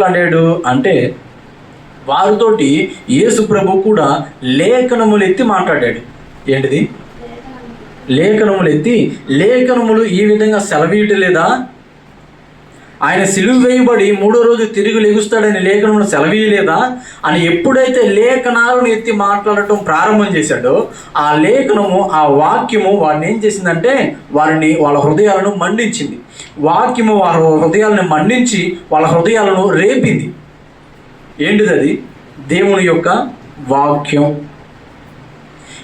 మాట్లాడాడు అంటే వారితోటి యేసు ప్రభు కూడా లేఖనములు ఎత్తి మాట్లాడాడు. ఏంటిది? లేఖనములు ఎత్తి లేఖనములు ఈ విధంగా సెలవీయటలేదా ఆయన సిలువు వేయబడి మూడో రోజు తిరిగి లెగుస్తాడని లేఖనం సెలవీయలేదా? అని ఎప్పుడైతే లేఖనాలను ఎత్తి మాట్లాడటం ప్రారంభం చేశాడో ఆ లేఖనము ఆ వాక్యము వాడిని ఏం చేసిందంటే వారిని వాళ్ళ హృదయాలను మండించింది. వాక్యము వారి హృదయాలను మండించి వాళ్ళ హృదయాలను రేపింది. ఏంటిది అది దేవుని యొక్క వాక్యం.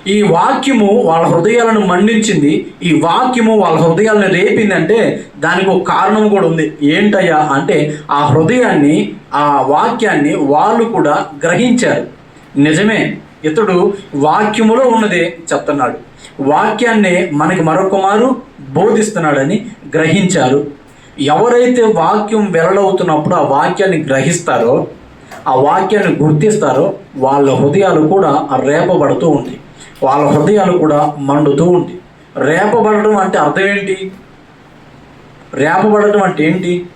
ఈ వాక్యము వాళ్ళ హృదయాలను మండించింది. ఈ వాక్యము వాళ్ళ హృదయాలను రేపిందంటే దానికి ఒక కారణం కూడా ఉంది. ఏంటయ్యా అంటే ఆ హృదయాన్ని ఆ వాక్యాన్ని వాళ్ళు కూడా గ్రహించారు. నిజమే ఇతడు వాక్యములో ఉన్నదే చెప్తున్నాడు. వాక్యాన్ని మనకి మరొక మారు బోధిస్తున్నాడని గ్రహించారు. ఎవరైతే వాక్యం వెల్లడవుతున్నప్పుడు ఆ వాక్యాన్ని గ్రహిస్తారో ఆ వాక్యాన్ని గుర్తిస్తారో వాళ్ళ హృదయాలు కూడా రేపబడుతూ ఉంటాయి వాళ్ళ హృదయాలు కూడా మండుతూ ఉంటాయి రేపబడటం అంటే అర్థం ఏంటి? రేపబడటం అంటే ఏంటి?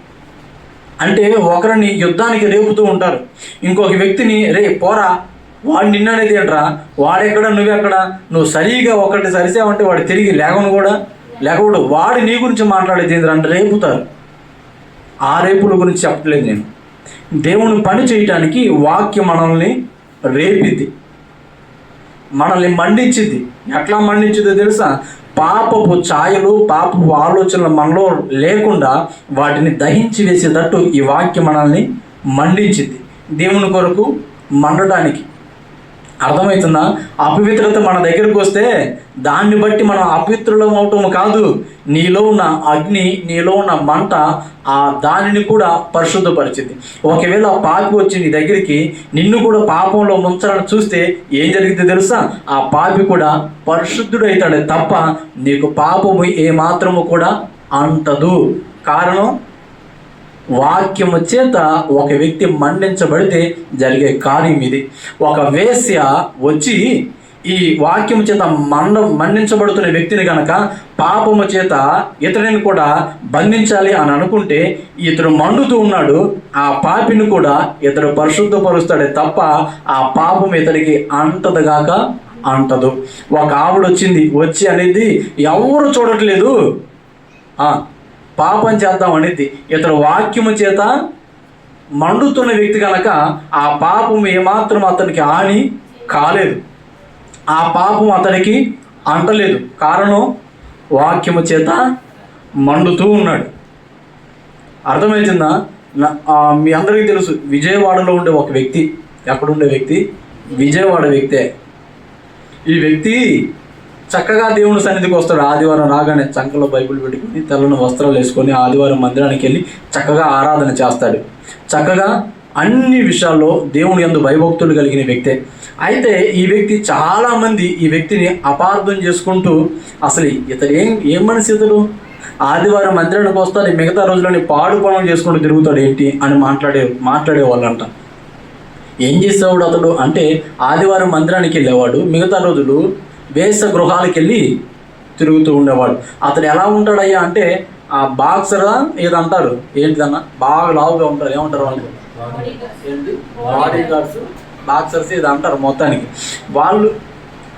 అంటే ఒకరిని యుద్ధానికి రేపుతూ ఉంటారు. ఇంకొక వ్యక్తిని రే పోరా వాడు నిన్ననేది ఏంట్రా? వాడెక్కడ నువ్వెక్కడ? నువ్వు సరిగా ఒకటి సరిసావంటే వాడు తిరిగి లేవను కూడా లేకపోతే వాడు నీ గురించి మాట్లాడేది ఏంద్రా? అంటే రేపుతారు. ఆ రేపుల గురించి చెప్పట్లేదు నేను. దేవుని పని చేయటానికి వాక్యం మనల్ని రేపిద్ది. మనల్ని మండించింది. ఎట్లా మండించిందో తెలుసా? పాపపు ఛాయలు పాపపు ఆలోచనలు మనలో లేకుండా వాటిని దహించి వేసేటట్టు ఈ వాక్యం మనల్ని మండించింది. దేవుని కొరకు మండడానికి అర్థమవుతుందా? అపవిత్రత మన దగ్గరకు వస్తే దాన్ని బట్టి మనం అపవిత్రులం అవటం కాదు. నీలో ఉన్న అగ్ని నీలో ఉన్న మంట ఆ దానిని కూడా పరిశుద్ధపరిచింది. ఒకవేళ ఆ పాపి వచ్చి నీ దగ్గరికి నిన్ను కూడా పాపంలో ముంచాలని చూస్తే ఏం జరిగింది తెలుసా? ఆ పాపి కూడా పరిశుద్ధుడైతాడే తప్ప నీకు పాపము ఏ మాత్రము కూడా అంటదు. కారణం? వాక్యము చేత ఒక వ్యక్తి మండించబడితే జరిగే కార్యం ఇది. ఒక వేశ్య వచ్చి ఈ వాక్యము చేత మండ మండించబడుతున్న వ్యక్తిని కనుక పాపము చేత ఇతడిని కూడా బంధించాలి అని అనుకుంటే ఇతడు మండుతూ ఉన్నాడు ఆ పాపిని కూడా ఇతడు పరిశుద్ధపరుస్తాడే తప్ప ఆ పాపం ఇతడికి అంటదుగాక అంటదు ఒక ఆవిడ వచ్చింది వచ్చి అనేది ఎవరు చూడట్లేదు. పాపం చేద్దాం అనేది ఇతడు వాక్యము చేత మండుతున్న వ్యక్తి కనుక ఆ పాపం ఏమాత్రం అతనికి హాని కాలేదు. ఆ పాపం అతనికి అంటలేదు. కారణం వాక్యము చేత మండుతూ ఉన్నాడు. అర్థమవుతుందా నా- మీ అందరికీ తెలుసు విజయవాడలో ఉండే ఒక వ్యక్తి ఎక్కడుండే వ్యక్తి? విజయవాడ వ్యక్తే. ఈ వ్యక్తి చక్కగా దేవుని సన్నిధికి వస్తాడు. ఆదివారం రాగానే చంకలో బైబిల్ పెట్టుకుని తెల్లని వస్త్రాలు వేసుకొని ఆదివారం మందిరానికి వెళ్ళి చక్కగా ఆరాధన చేస్తాడు. చక్కగా అన్ని విషయాల్లో దేవుని ఎందు భయభక్తులు కలిగిన వ్యక్తే. అయితే ఈ వ్యక్తి చాలామంది ఈ వ్యక్తిని అపార్థం చేసుకుంటూ అసలు ఇతడు ఏం ఏం మనిషి ఇతడు? ఆదివారం మందిరానికి వస్తాడు మిగతా రోజులని పాడు పనులు చేసుకుంటూ తిరుగుతాడు ఏంటి అని మాట్లాడే మాట్లాడే వాళ్ళంట. ఏం చేసేవాడు అతడు? అంటే ఆదివారం మందిరానికి వెళ్ళేవాడు మిగతా రోజులు వేస గృహాలకు వెళ్ళి తిరుగుతూ ఉండేవాడు. అతడు ఎలా ఉంటాడయ్యా అంటే ఆ బాక్సరా ఏదో అంటారు ఏంటిదన్నా? బాగా లావుగా ఉంటారు. ఏమంటారు వాళ్ళు? ఏంటి? బాడీ గార్డ్స్ బాక్సర్స్ ఇది అంటారు మొత్తానికి. వాళ్ళు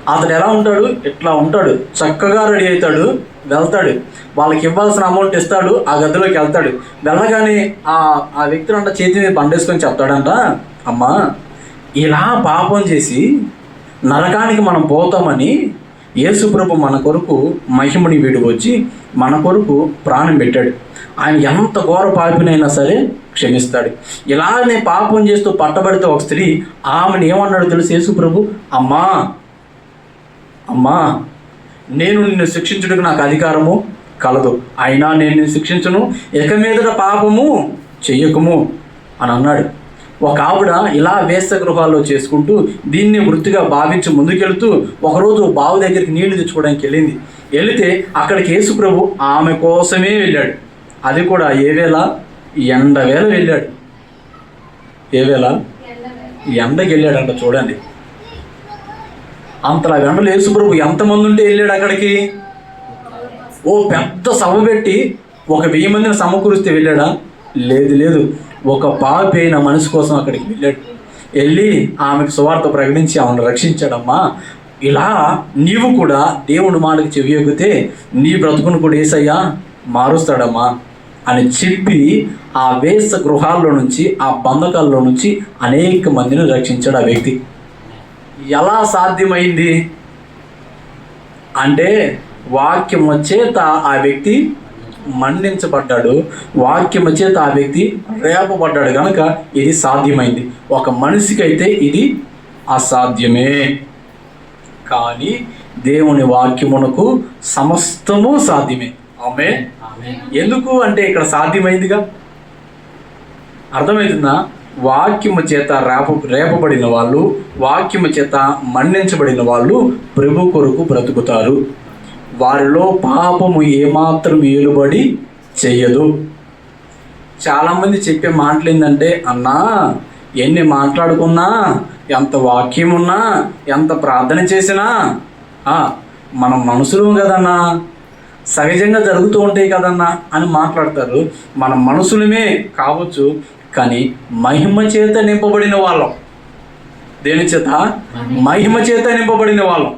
అతడు ఎలా ఉంటాడు? ఇట్లా ఉంటాడు? చక్కగా రెడీ అవుతాడు. వెళ్తాడు. వాళ్ళకి ఇవ్వాల్సిన అమౌంట్ ఇస్తాడు. ఆ గదిలోకి వెళ్తాడు. వెళ్ళగానే ఆ ఆ వ్యక్తిని అంట చేతి మీద బండేసుకొని చెప్తాడంట అమ్మా ఇలా పాపం చేసి నరకానికి మనం పోతామని యేసుప్రభు మన కొరకు మహిమని వీడు వచ్చి మన కొరకు ప్రాణం పెట్టాడు. ఆయన ఎంత ఘోర పాపినైనా సరే క్షమిస్తాడు. ఇలానే పాపం చేస్తూ పట్టబడితే ఒక స్త్రీ ఆమెను ఏమన్నాడు తెలుసు యేసుప్రభు అమ్మా అమ్మా నేను నిన్ను శిక్షించుటకు నాకు అధికారము కలదు. అయినా నేను నిన్ను శిక్షించను ఇక మీదట పాపము చెయ్యకము అని అన్నాడు. ఒక ఆవిడ ఇలా వేస గృహాల్లో చేసుకుంటూ దీన్ని వృత్తిగా భావించి ముందుకెళ్తూ ఒకరోజు బావి దగ్గరికి నీళ్ళు తెచ్చుకోవడానికి వెళ్ళింది. వెళితే అక్కడికి యేసుప్రభు ఆమె కోసమే వెళ్ళాడు. అది కూడా ఏవేళ ఎండవేళ ఎండ వెళ్ళాడు. ఏవేళ ఎండకి వెళ్ళాడంట చూడండి. అంతలా వెండలు యేసుప్రభు ఎంతమంది ఉంటే వెళ్ళాడు అక్కడికి? ఓ పెద్ద సభ పెట్టి ఒక వెయ్యి మందిని సమకూరిస్తే వెళ్ళాడా? లేదు లేదు. ఒక పాపి అయిన మనసు కోసం అక్కడికి వెళ్ళాడు. వెళ్ళి ఆమెకు సువార్త ప్రకటించి ఆమెను రక్షించాడమ్మా. ఇలా నీవు కూడా దేవుని మాటకు చెవియొగితే నీ బ్రతుకును కూడా ఏసయ్యా మారుస్తాడమ్మా అని చెప్పి ఆ వేస గృహాల్లో నుంచి ఆ బంధకాల్లో నుంచి అనేక మందిని రక్షించాడు ఆ వ్యక్తి. ఎలా సాధ్యమైంది? అంటే వాక్యం చేత ఆ వ్యక్తి మన్నించబడ్డాడు వాక్యము చేత ఆ వ్యక్తి రేపబడ్డాడు. కనుక ఇది సాధ్యమైంది. ఒక మనిషికి అయితే ఇది అసాధ్యమే. కానీ దేవుని వాక్యమునకు సమస్తము సాధ్యమే. ఆమె ఎందుకు అంటే ఇక్కడ సాధ్యమైందిగా? అర్థమవుతుందా వాక్యము చేత రేప రేపబడిన వాళ్ళు వాక్యము చేత మన్నించబడిన వాళ్ళు ప్రభు కొరకు బ్రతుకుతారు. వారిలో పాపము ఏమాత్రం ఏలుబడి చెయ్యదు చాలామంది చెప్పే మాటలు ఏంటంటే అన్నా ఎన్ని మాట్లాడుకున్నా ఎంత వాక్యం ఉన్నా ఎంత ప్రార్థన చేసినా మనం మనుషులు కదన్నా సహజంగా జరుగుతూ ఉంటాయి కదన్నా అని మాట్లాడతారు. మన మనుషులమే కావచ్చు కానీ మహిమ చేత నింపబడిన వాళ్ళం. దేని చేత? మహిమ చేత నింపబడిన వాళ్ళం.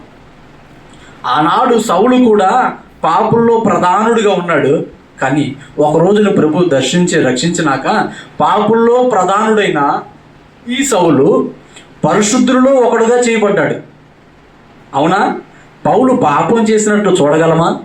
ఆనాడు సౌలు కూడా పాపుల్లో ప్రధానుడిగా ఉన్నాడు. కానీ ఒక రోజున ప్రభు దర్శించి రక్షించినాక పాపుల్లో ప్రధానుడైన ఈ సౌలు పరిశుద్ధులలో ఒకడుగా చేయబడ్డాడు. అవునా? పౌలు పాపం చేసినట్టు చూడగలమా?